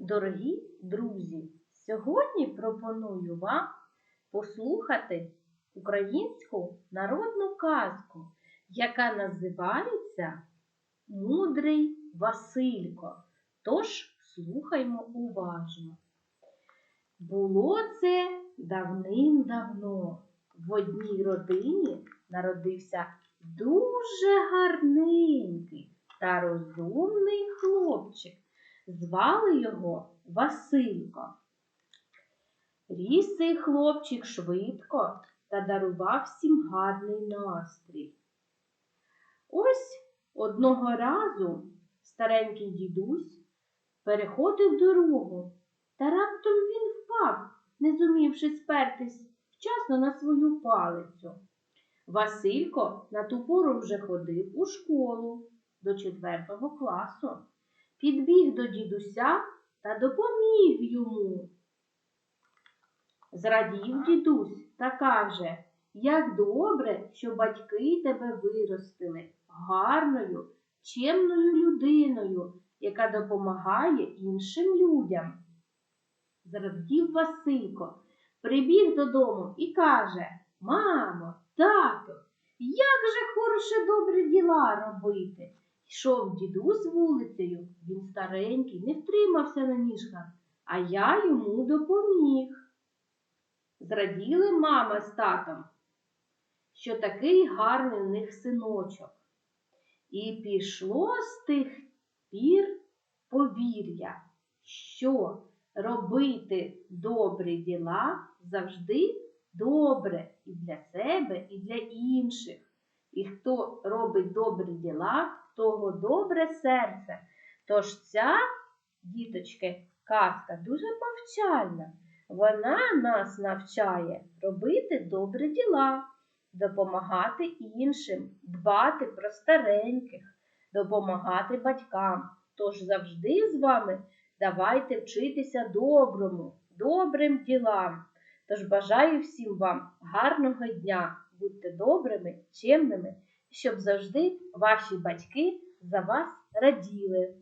Дорогі друзі, сьогодні пропоную вам послухати українську народну казку, яка називається Мудрий Василько. Тож слухаймо уважно. Було це давним-давно. В одній родині народився дуже гарненький та розумний хлопчик. Звали його Василько. Ріс цей хлопчик швидко та дарував всім гарний настрій. Ось одного разу старенький дідусь переходив дорогу, та раптом він впав, не зумівши спертись вчасно на свою палицю. Василько на ту пору вже ходив у школу до четвертого класу підбіг до дідуся та допоміг йому. Зрадів дідусь та каже, як добре, що батьки тебе виростили гарною, чемною людиною, яка допомагає іншим людям. Зрадів Василько, прибіг додому і каже Мамо, тато, як же хороше добрі діла робити. Йшов дідусь вулицею, він старенький, не втримався на ніжках, а я йому допоміг. Зраділи мама з татом, що такий гарний у них синочок. І пішло з тих пір повір'я, що робити добрі діла завжди добре і для себе, і для інших. І хто робить добрі діла, в того добре серце. Тож ця, діточки, казка дуже повчальна. Вона нас навчає робити добрі діла, допомагати іншим, дбати про стареньких, допомагати батькам. Тож завжди з вами давайте вчитися доброму, добрим ділам. Тож бажаю всім вам гарного дня! Будьте добрими, чемними, щоб завжди ваші батьки за вас раділи.